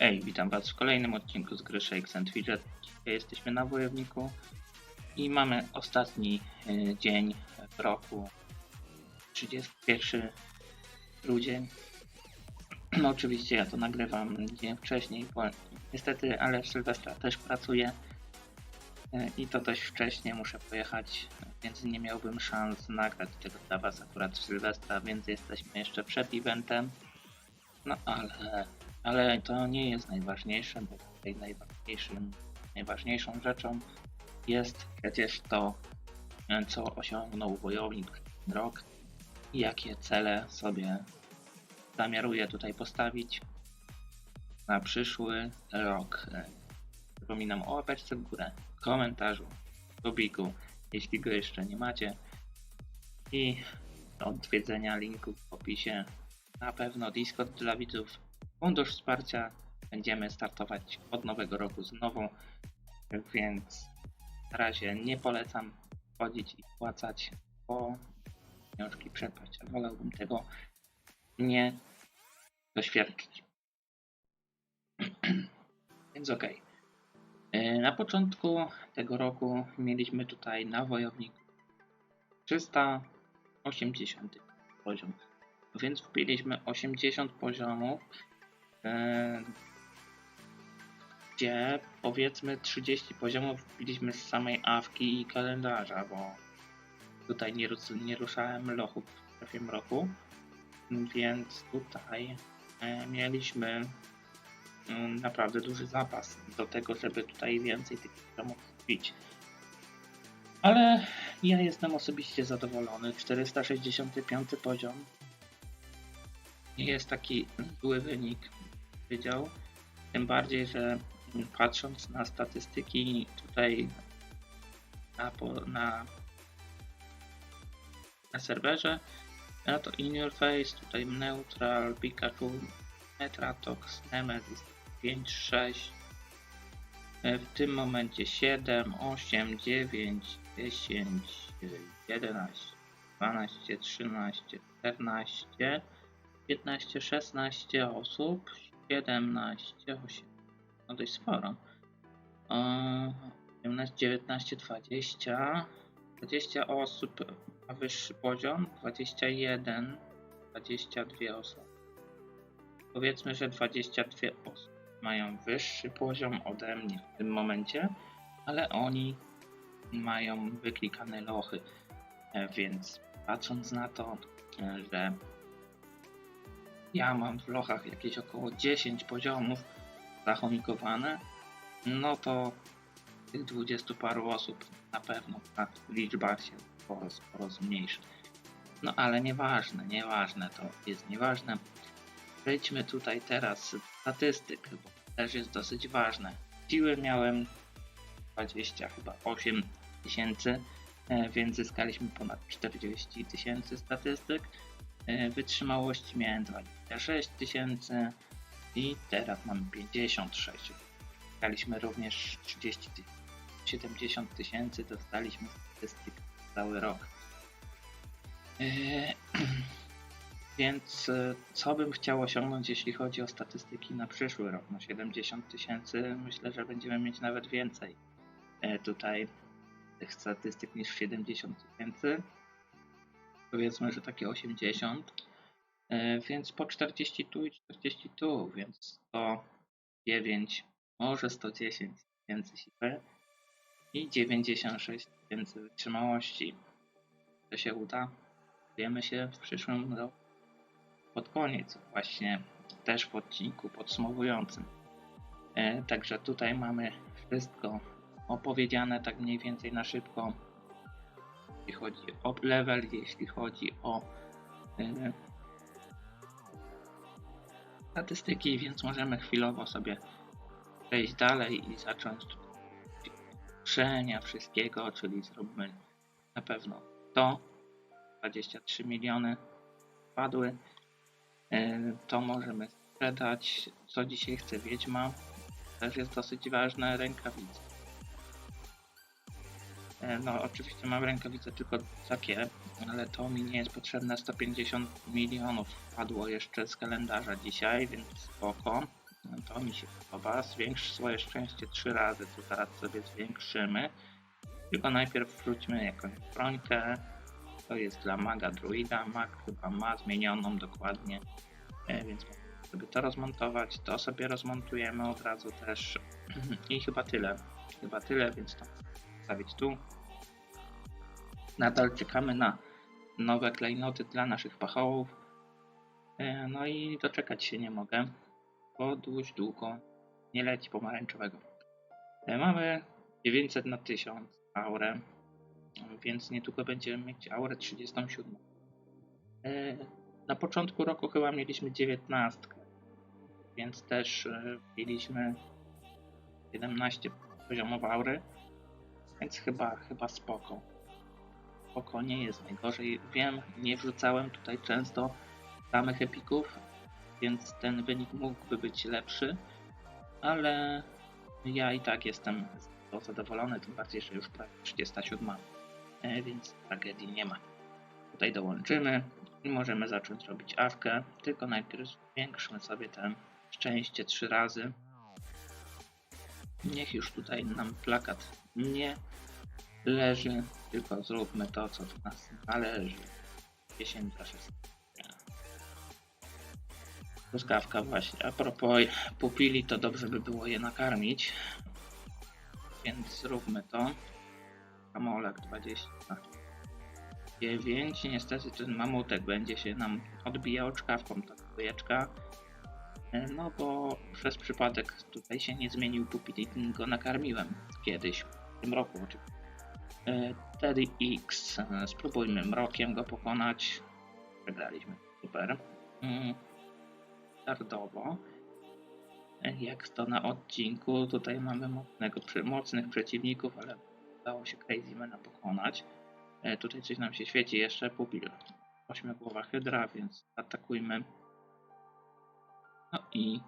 Hej, witam Was w kolejnym odcinku z gry Shakes and Fidget. Jesteśmy na Wojowniku i mamy ostatni y, dzień w roku. 31 grudzień. No oczywiście ja to nagrywam dzień wcześniej, bo niestety, ale w Sylwestra też pracuję y, i to dość wcześnie muszę pojechać, więc nie miałbym szans nagrać tego dla Was akurat w Sylwestra, więc jesteśmy jeszcze przed eventem. No ale ale to nie jest najważniejsze, bo tutaj najważniejszym, najważniejszą rzeczą jest przecież to, co osiągnął wojownik ten rok i jakie cele sobie zamiaruje tutaj postawić na przyszły rok. Przypominam o łapeczce w górę, komentarzu, lubiku, jeśli go jeszcze nie macie i odwiedzenia linku w opisie. Na pewno Discord dla widzów fundusz wsparcia. Będziemy startować od nowego roku znowu, więc na razie nie polecam wchodzić i płacać, bo pieniążki przepaść. Wolałbym tego nie doświadczyć. więc. Okay. Na początku tego roku mieliśmy tutaj na wojowniku 380 poziom. Więc wbiliśmy 80 poziomów gdzie powiedzmy 30 poziomów wbiliśmy z samej awki i kalendarza, bo tutaj nie, nie ruszałem lochów w strefie mroku, więc tutaj e, mieliśmy mm, naprawdę duży zapas do tego, żeby tutaj więcej tych poziomów wbić. Ale ja jestem osobiście zadowolony. 465 poziom nie jest taki zły wynik, powiedział. Tym bardziej, że patrząc na statystyki tutaj na, na, na serwerze, no to In Your Face, tutaj Neutral, Pikachu, Metratox, Nemesis 5, 6, e, w tym momencie 7, 8, 9, 10, e, 11, 12, 13, 14, 15, 16 osób, 17, 8, no dość sporo. Eee, 17, 19, 20, 20 osób ma wyższy poziom, 21, 22 osoby. Powiedzmy, że 22 osób mają wyższy poziom ode mnie w tym momencie, ale oni mają wyklikane lochy, E, więc patrząc na to, e, że ja mam w lochach jakieś około 10 poziomów zachomikowane, no to tych 20 paru osób na pewno ta liczba się sporo, zmniejszy. No ale nieważne, nieważne, to jest nieważne. Przejdźmy tutaj teraz statystyk, bo też jest dosyć ważne. Siły miałem 20, chyba 8 tysięcy, e, więc zyskaliśmy ponad 40 tysięcy statystyk. E, Wytrzymałości miałem 26 tysięcy i teraz mamy 56. Zyskaliśmy również 30 tysięcy. 70 tysięcy dostaliśmy statystyk cały rok. E, Więc e, co bym chciał osiągnąć, jeśli chodzi o statystyki na przyszły rok? No 70 tysięcy, myślę, że będziemy mieć nawet więcej e, tutaj tych statystyk niż 70 tysięcy. Powiedzmy, że takie 80. E, Więc po 40 tu i 40 tu, więc 109, może 110 tysięcy siły i 96 tysięcy wytrzymałości. To się uda. Wiemy się w przyszłym roku pod koniec, właśnie też w odcinku podsumowującym. E, Także tutaj mamy wszystko opowiedziane tak mniej więcej na szybko. Jeśli chodzi o level, jeśli chodzi o e, statystyki, więc możemy chwilowo sobie przejść dalej i zacząć ruszenia wszystkiego, czyli zrobimy na pewno to 23 miliony padły. E, To możemy sprzedać. Co dzisiaj chce Wiedźma? Też jest dosyć ważne. Rękawice. E, No, oczywiście mam rękawice tylko takie, ale to mi nie jest potrzebne. 150 milionów padło jeszcze z kalendarza dzisiaj, więc spoko. To mi się podoba. Zwiększ swoje szczęście trzy razy, to zaraz sobie zwiększymy. Tylko najpierw wróćmy jakąś brońkę. To jest dla maga druida. Mag chyba ma zmienioną dokładnie, e, więc sobie to rozmontować. To sobie rozmontujemy od razu też. I chyba tyle. Chyba tyle, więc to zostawić tu. Nadal czekamy na nowe klejnoty dla naszych pachołów. E, No i doczekać się nie mogę, bo długo nie leci pomarańczowego. E, Mamy 900 na 1000 aurę, więc niedługo będziemy mieć aurę 37. E, Na początku roku chyba mieliśmy 19, więc też wbiliśmy 17 poziomów aury, więc chyba, chyba spoko. Spoko, nie jest najgorzej. Wiem, nie wrzucałem tutaj często samych epików, więc ten wynik mógłby być lepszy, ale ja i tak jestem zadowolony, tym bardziej, że już prawie 37, e, więc tragedii nie ma. Tutaj dołączymy i możemy zacząć robić awkę, tylko najpierw zwiększmy sobie ten szczęście trzy razy. Niech już tutaj nam plakat nie leży, tylko zróbmy to, co do nas należy. 10 za 16. Truskawka właśnie. A propos pupili, to dobrze by było je nakarmić. Więc zróbmy to. Kamolek 29. Niestety ten mamutek będzie się nam odbijał czkawką, ta dwójeczka. E, No bo przez przypadek tutaj się nie zmienił pupili, go nakarmiłem kiedyś, w tym roku oczywiście. E, Teddy X. e, Spróbujmy mrokiem go pokonać. Przegraliśmy. Super. Mm standardowo. Jak to na odcinku, tutaj mamy mocnego, mocnych przeciwników, ale udało się Crazymana pokonać. E, Tutaj coś nam się świeci jeszcze, pupil. Ośmiogłowa hydra, więc atakujmy. No i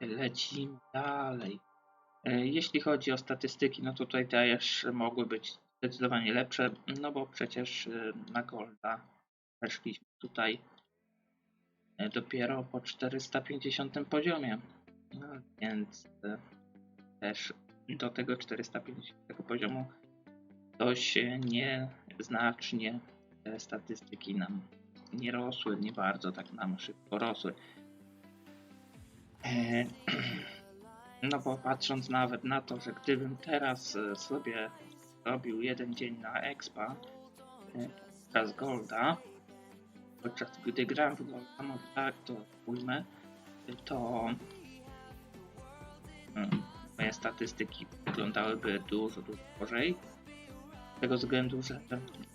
lecimy dalej. E, Jeśli chodzi o statystyki, no tutaj też mogły być zdecydowanie lepsze, no bo przecież e, na Golda weszliśmy tutaj e, dopiero po 450 poziomie. No, więc też do tego 450 poziomu dość nieznacznie te statystyki nam nie rosły, nie bardzo tak nam szybko rosły. E, No bo patrząc nawet na to, że gdybym teraz e, sobie robił jeden dzień na expa e, z Golda, podczas gdy gram w Golda, no tak to ujmę, to mm, moje statystyki wyglądałyby dużo, dużo gorzej. Z tego względu, że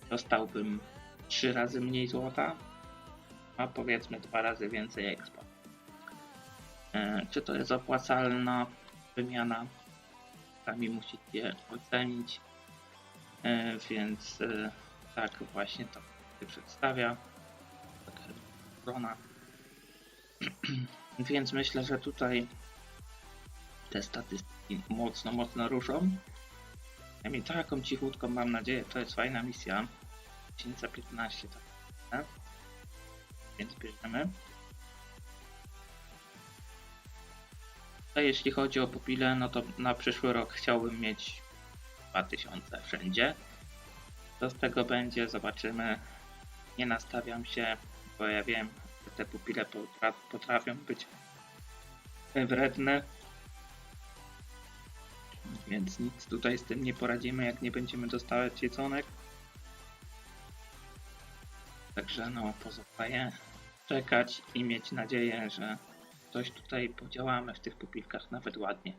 dostałbym trzy razy mniej złota, a powiedzmy dwa razy więcej expa. E, Czy to jest opłacalna wymiana? Sami musicie ocenić. E, Więc e, tak właśnie to się przedstawia. Strona. Więc myślę, że tutaj te statystyki mocno, mocno ruszą. Przynajmniej taką cichutką mam nadzieję. To jest fajna misja. 10 za 15 tak. tak? Więc bierzemy. Jeśli chodzi o pupile, no to na przyszły rok chciałbym mieć 2000 wszędzie. Co z tego będzie, zobaczymy. Nie nastawiam się, bo ja wiem, że te pupile potra potrafią być wredne. Więc nic tutaj z tym nie poradzimy, jak nie będziemy dostawać jedzonek. Także no, pozostaje czekać i mieć nadzieję, że coś tutaj podziałamy w tych pupilkach nawet ładnie.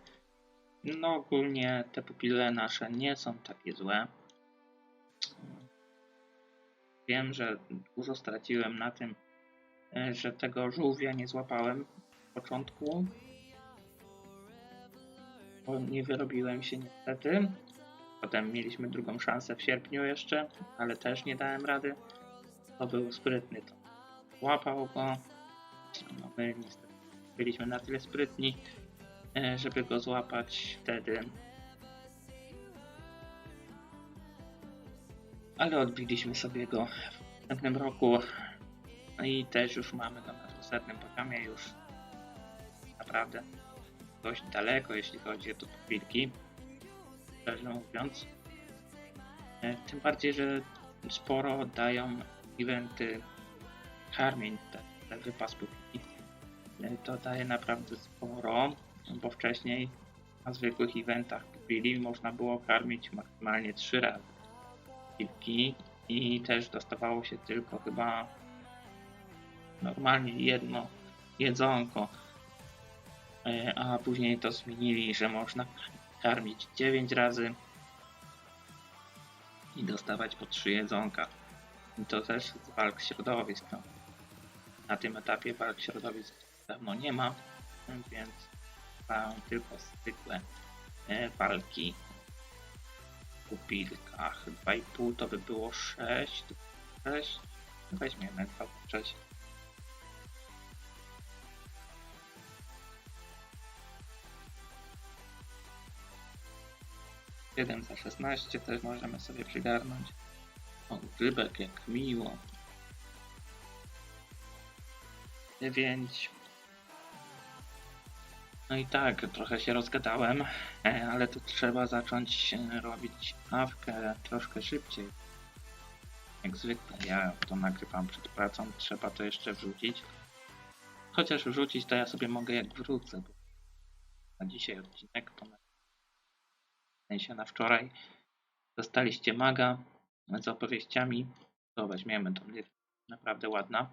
No ogólnie te pupile nasze nie są takie złe. Wiem, że dużo straciłem na tym, że tego żółwia nie złapałem w początku. Bo nie wyrobiłem się niestety. Potem mieliśmy drugą szansę w sierpniu jeszcze, ale też nie dałem rady. To był sprytny to. Łapał go. No my niestety byliśmy na tyle sprytni, e, żeby go złapać wtedy. Ale odbiliśmy sobie go w następnym roku. No i też już mamy go na dwusetnym poziomie już naprawdę dość daleko, jeśli chodzi o to wilki, szczerze mówiąc. E, Tym bardziej, że sporo dają eventy karmień, te, te wypas pupili. E, To daje naprawdę sporo, bo wcześniej na zwykłych eventach pupili można było karmić maksymalnie 3 razy wilki i też dostawało się tylko chyba normalnie jedno jedzonko. E, A później to zmienili, że można karmić 9 razy i dostawać po 3 jedzonka. I to też z walk środowisk. No. Na tym etapie walk środowisk dawno nie ma, więc trwają tylko zwykłe e, walki w pupilkach. 2,5 to by było 6. 6. Weźmiemy 6. 7 za 16 też możemy sobie przygarnąć. O, rybek jak miło. 9. No i tak, trochę się rozgadałem, e, ale to trzeba zacząć e, robić awkę troszkę szybciej. Jak zwykle, ja to nagrywam przed pracą, trzeba to jeszcze wrzucić. Chociaż wrzucić to ja sobie mogę jak wrócę, bo na dzisiaj odcinek to na sensie na wczoraj dostaliście maga z opowieściami. To weźmiemy, to jest naprawdę ładna.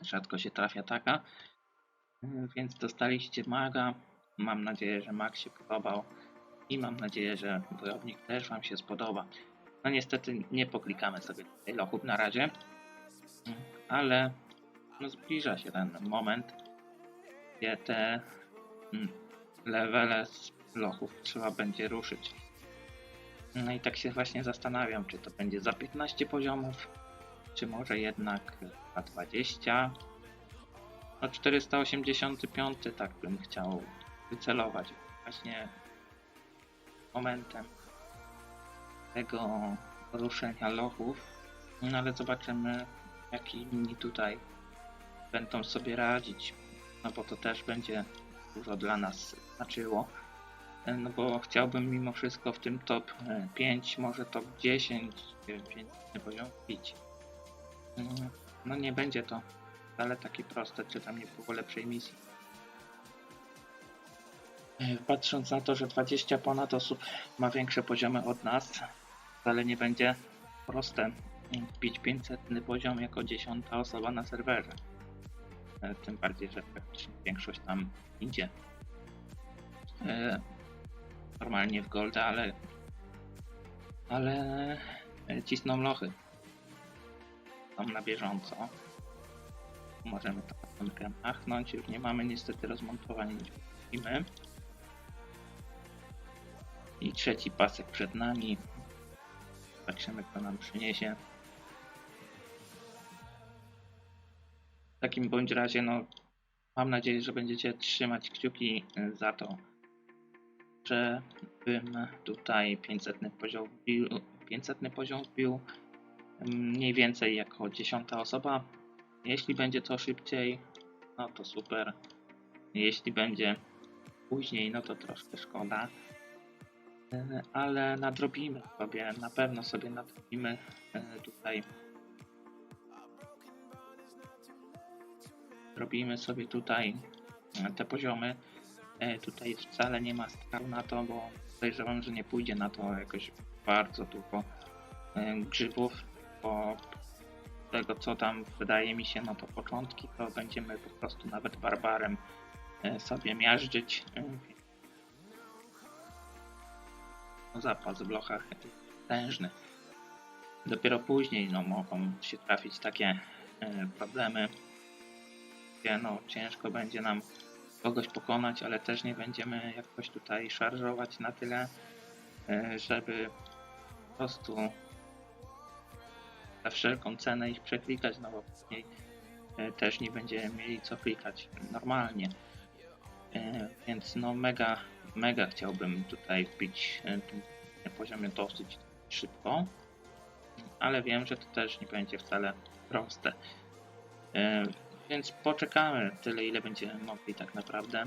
Rzadko się trafia taka. Więc dostaliście maga. Mam nadzieję, że mag się podobał. I mam nadzieję, że wojownik też Wam się spodoba. No niestety nie poklikamy sobie tutaj lochów na razie. Ale no zbliża się ten moment, gdzie te mm, levele z lochów trzeba będzie ruszyć. No i tak się właśnie zastanawiam, czy to będzie za 15 poziomów, czy może jednak za 20. No 485 tak bym chciał wycelować właśnie momentem tego ruszenia lochów. No ale zobaczymy jak inni tutaj będą sobie radzić. No bo to też będzie dużo dla nas znaczyło. No bo chciałbym mimo wszystko w tym top e, 5, może top 10, nie wiem, 5 poziom bić. No nie będzie to wcale takie proste, czy tam nie było lepszej misji. E, Patrząc na to, że 20 ponad osób ma większe poziomy od nas, wcale nie będzie proste mm, bić 500 poziom jako 10 osoba na serwerze. E, Tym bardziej, że większość tam idzie e, normalnie w golda, ale ale cisną lochy. Są na bieżąco. Możemy to machnąć. Już nie mamy niestety rozmontowania widzimy. I trzeci pasek przed nami. Zobaczymy, kto nam przyniesie. W takim bądź razie, no, mam nadzieję, że będziecie trzymać kciuki za to, żebym tutaj 500 poziom wbił, 500 poziom wbił mm, mniej więcej jako 10 osoba. Jeśli będzie to szybciej, no to super. Jeśli będzie później, no to troszkę szkoda. E, Ale nadrobimy sobie, na pewno sobie nadrobimy e, tutaj. Robimy sobie tutaj e, te poziomy. Tutaj wcale nie ma strachu na to, bo podejrzewam, że nie pójdzie na to jakoś bardzo dużo grzybów, bo tego co tam wydaje mi się, no to początki to będziemy po prostu nawet barbarem e, sobie miażdżyć. e, No, zapas w lochach potężny. Dopiero później no, mogą się trafić takie e, problemy, gdzie no, ciężko będzie nam kogoś pokonać, ale też nie będziemy jakoś tutaj szarżować na tyle, żeby po prostu za wszelką cenę ich przeklikać, no bo później e, też nie będziemy mieli co klikać normalnie. E, Więc no mega, mega chciałbym tutaj wbić e, tym poziomie dosyć szybko, ale wiem, że to też nie będzie wcale proste. Więc poczekamy tyle, ile będziemy mogli tak naprawdę.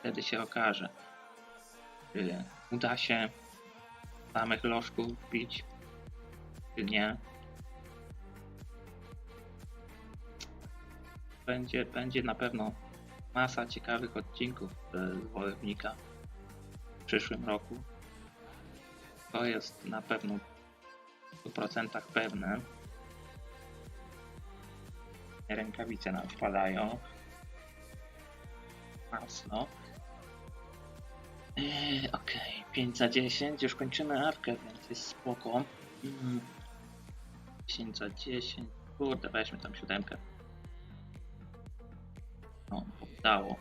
Wtedy się okaże, czy uda się samych lożków wbić, czy nie. Będzie, będzie na pewno masa ciekawych odcinków e, z Wojownika w przyszłym roku. To jest na pewno w 100% pewne. Rękawice nam wpadają. Masno. Yy, Okej, 5 za 10. Już kończymy awkę, więc jest spoko. Mm. 10 za 10. Kurde, weźmy tam siódemkę. No, oddało.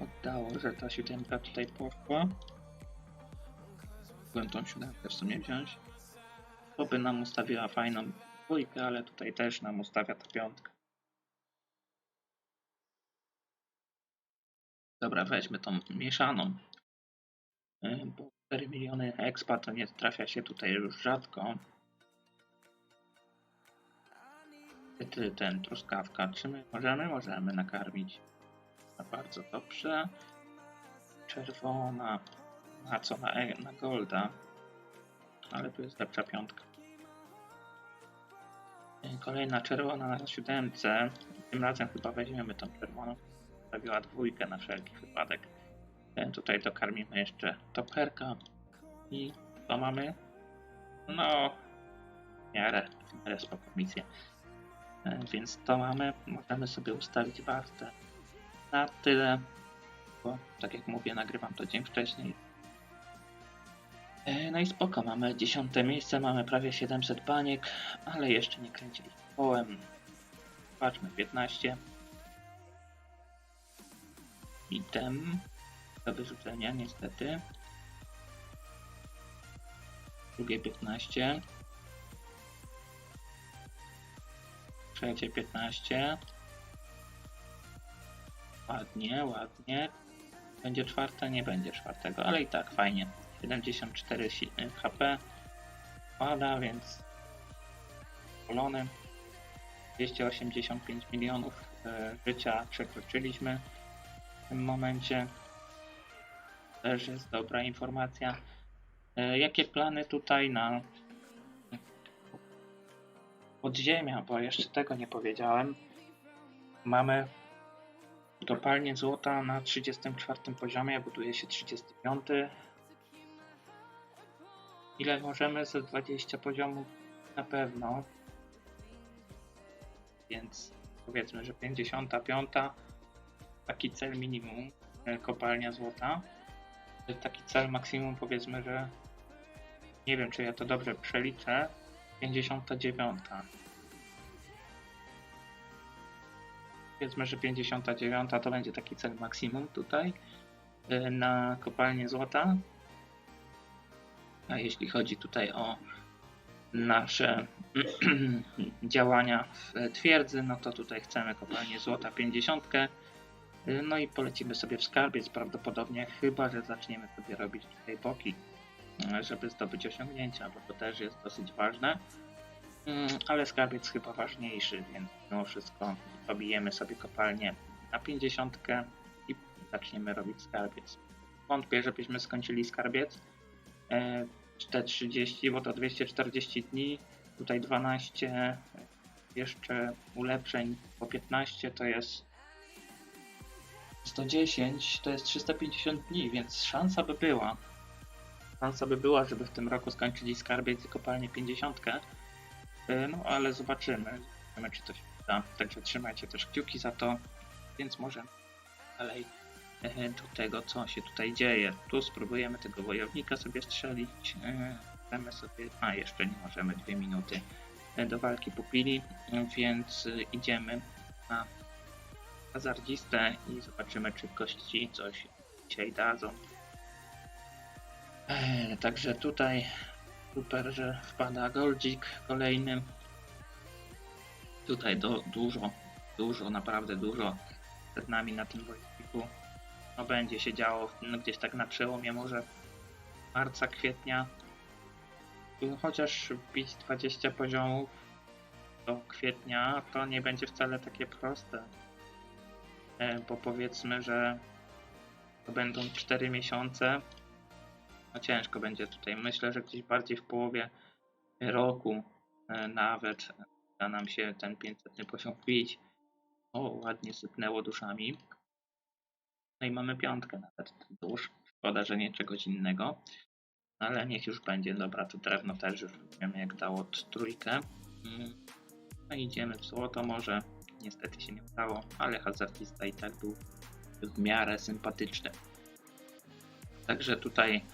Oddało, że ta siódemka tutaj poszła. Byłem tą siódemkę w sumie wziąć. To by nam ustawiła fajną dwójkę, ale tutaj też nam ustawia ta piątka. Dobra, weźmy tą mieszaną. Yy, Bo 4 miliony expa to nie trafia się tutaj już rzadko. Ty, ten truskawka, czy my możemy? Możemy nakarmić. No bardzo dobrze. Czerwona. Na co? Na, e- na golda. Ale tu jest lepsza piątka. Yy, Kolejna czerwona na siódemce. Tym razem chyba weźmiemy tą czerwoną. Stawiła dwójkę na wszelki wypadek. E, Tutaj dokarmimy jeszcze toperka. I co mamy? No, w miarę, w miarę spoko misję. E, Więc to mamy. Możemy sobie ustawić wartę na tyle. Bo tak jak mówię, nagrywam to dzień wcześniej. E, No i spoko, mamy dziesiąte miejsce, mamy prawie 700 baniek, ale jeszcze nie kręciliśmy kołem. Patrzmy, 15. Item do wyrzucenia niestety. Drugie 15. Trzecie 15. Ładnie, ładnie. Będzie czwarte? Nie będzie czwartego, ale i tak fajnie. 74 si- HP pada, więc polony 285 milionów e, życia przekroczyliśmy w tym momencie. Też jest dobra informacja. E, Jakie plany tutaj na podziemia, bo jeszcze tego nie powiedziałem. Mamy kopalnię złota na 34 poziomie, buduje się 35. Ile możemy? Ze 20 poziomów na pewno. Więc powiedzmy, że 55 taki cel minimum e, kopalnia złota. Taki cel maksimum powiedzmy, że nie wiem czy ja to dobrze przeliczę. 59. Powiedzmy, że 59 to będzie taki cel maksimum tutaj e, na kopalnię złota. A jeśli chodzi tutaj o nasze działania w twierdzy, no to tutaj chcemy kopalnię złota 50. No i polecimy sobie w skarbiec prawdopodobnie, chyba że zaczniemy sobie robić tutaj boki, żeby zdobyć osiągnięcia, bo to też jest dosyć ważne. Mm, Ale skarbiec chyba ważniejszy, więc mimo wszystko pobijemy sobie kopalnię na 50 i zaczniemy robić skarbiec. Wątpię, żebyśmy skończyli skarbiec. E, te 30, bo to 240 dni, tutaj 12, jeszcze ulepszeń po 15 to jest 110, to jest 350 dni, więc szansa by była. Szansa by była, żeby w tym roku skończyli skarbiec i kopalnię 50. E, No ale zobaczymy, zobaczymy czy to się uda. Także trzymajcie też kciuki za to, więc możemy dalej e, do tego, co się tutaj dzieje. Tu spróbujemy tego wojownika sobie strzelić. Chcemy sobie, a jeszcze nie możemy, dwie minuty e, do walki popili, e, więc idziemy na hazardzistę i zobaczymy, czy kości coś dzisiaj dadzą. E, Także tutaj super, że wpada goldzik kolejny. Tutaj do, dużo, dużo, naprawdę dużo przed nami na tym wojowniku. No będzie się działo no, gdzieś tak na przełomie może marca, kwietnia. Chociaż wbić 20 poziomów do kwietnia to nie będzie wcale takie proste. E, Bo powiedzmy, że to będą 4 miesiące. No ciężko będzie tutaj. Myślę, że gdzieś bardziej w połowie roku e, nawet da nam się ten 500 poziom wbić. O, ładnie sypnęło duszami. No i mamy piątkę nawet dusz. Szkoda, że nie czegoś innego. Ale niech już będzie. Dobra, to drewno też już wiemy jak dało trójkę. Mm. No idziemy w złoto może. Niestety się nie udało, ale hazardista i tak był w miarę sympatyczny. Także tutaj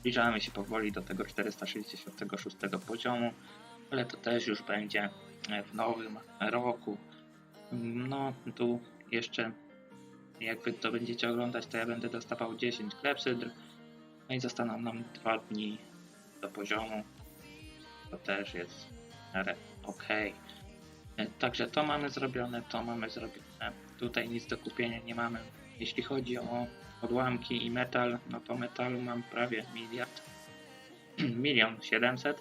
zbliżamy się powoli do tego 466 poziomu, ale to też już będzie w nowym roku. No, tu jeszcze jak wy to będziecie oglądać, to ja będę dostawał 10 klepsydr. No i zostaną nam 2 dni do poziomu. To też jest w miarę ok. Także to mamy zrobione, to mamy zrobione. Tutaj nic do kupienia nie mamy. Jeśli chodzi o odłamki i metal, no to metalu mam prawie miliard. Milion siedemset.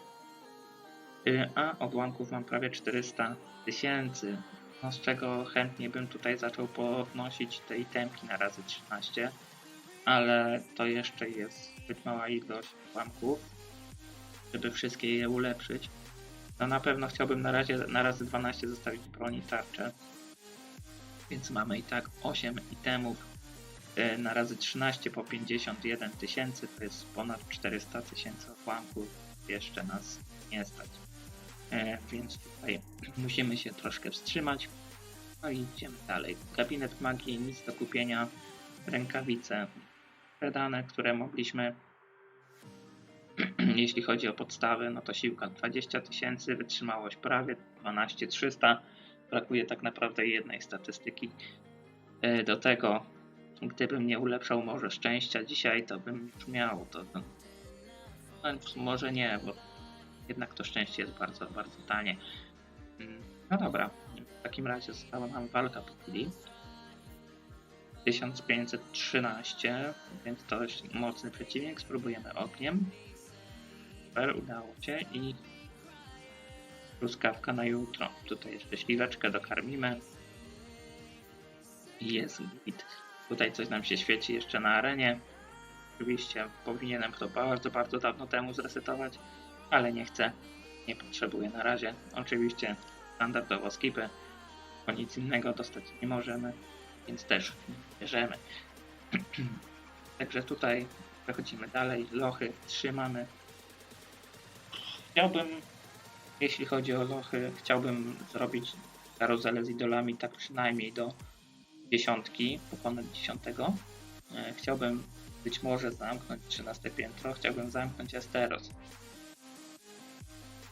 Y, A odłamków mam prawie 400 tysięcy. No z czego chętnie bym tutaj zaczął podnosić te itemki na razy 13. Ale to jeszcze jest zbyt mała ilość odłamków, żeby wszystkie je ulepszyć. No na pewno chciałbym na razie na razy 12 zostawić broni tarczę. Więc mamy i tak 8 itemów e, na razy 13 po 51 tysięcy, to jest ponad 400 tysięcy odłamków. Jeszcze nas nie stać. E, Więc tutaj musimy się troszkę wstrzymać. No i idziemy dalej. Gabinet magii, nic do kupienia. Rękawice sprzedane, które mogliśmy jeśli chodzi o podstawy, no to siłka 20 tysięcy, wytrzymałość prawie 12 300. Brakuje tak naprawdę jednej statystyki. E, Do tego, gdybym nie ulepszał może szczęścia dzisiaj, to bym już miał to. to no, może nie, bo jednak to szczęście jest bardzo, bardzo tanie. Mm, No dobra, w takim razie została nam walka po chwili. 1513, więc to jest mocny przeciwnik. Spróbujemy ogniem. Super, udało się i truskawka na jutro. Tutaj jeszcze śliweczkę dokarmimy. I jest git. Tutaj coś nam się świeci jeszcze na arenie. Oczywiście powinienem to bardzo, bardzo dawno temu zresetować, ale nie chcę. Nie potrzebuję na razie. Oczywiście standardowo skipy, bo nic innego dostać nie możemy, więc też bierzemy. Także tutaj przechodzimy dalej. Lochy trzymamy. Chciałbym, jeśli chodzi o lochy, chciałbym zrobić karuzelę z idolami tak przynajmniej do dziesiątki, pokonać dziesiątego. E, Chciałbym być może zamknąć 13 piętro, chciałbym zamknąć Esteros.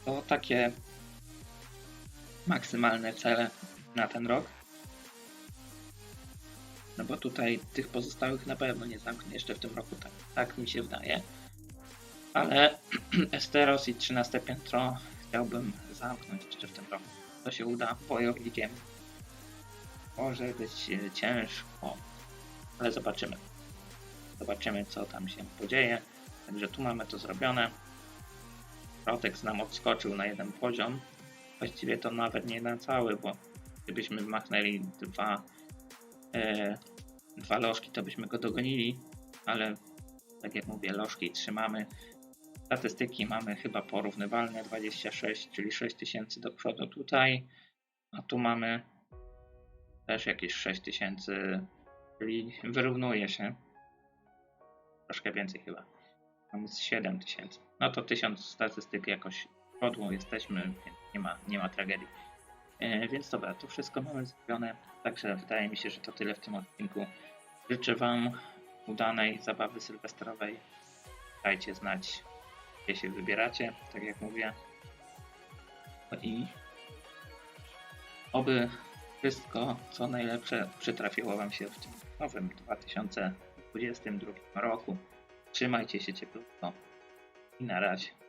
To takie maksymalne cele na ten rok. No bo tutaj tych pozostałych na pewno nie zamknę jeszcze w tym roku, tak, tak mi się wydaje. Ale Esteros i 13 piętro chciałbym zamknąć jeszcze w tym roku. To się uda wojownikiem. Może być e, ciężko, ale zobaczymy. Zobaczymy, co tam się podzieje. Także tu mamy to zrobione. Protex nam odskoczył na jeden poziom. Właściwie to nawet nie na cały, bo gdybyśmy machnęli dwa, e, dwa lożki, to byśmy go dogonili, ale tak jak mówię, lożki trzymamy. Statystyki mamy chyba porównywalne 26, czyli 6000 do przodu tutaj, a tu mamy też jakieś 6000, czyli wyrównuje się. Troszkę więcej chyba. Mamy z 7000. No to 1000 statystyk jakoś przodu jesteśmy, więc nie ma, nie ma tragedii. E, więc dobra, to wszystko mamy zrobione. Także wydaje mi się, że to tyle w tym odcinku. Życzę Wam udanej zabawy sylwestrowej. Dajcie znać, się wybieracie, tak jak mówię. No i oby wszystko, co najlepsze, przytrafiło Wam się w tym nowym 2022 roku. Trzymajcie się cieplutko i na razie.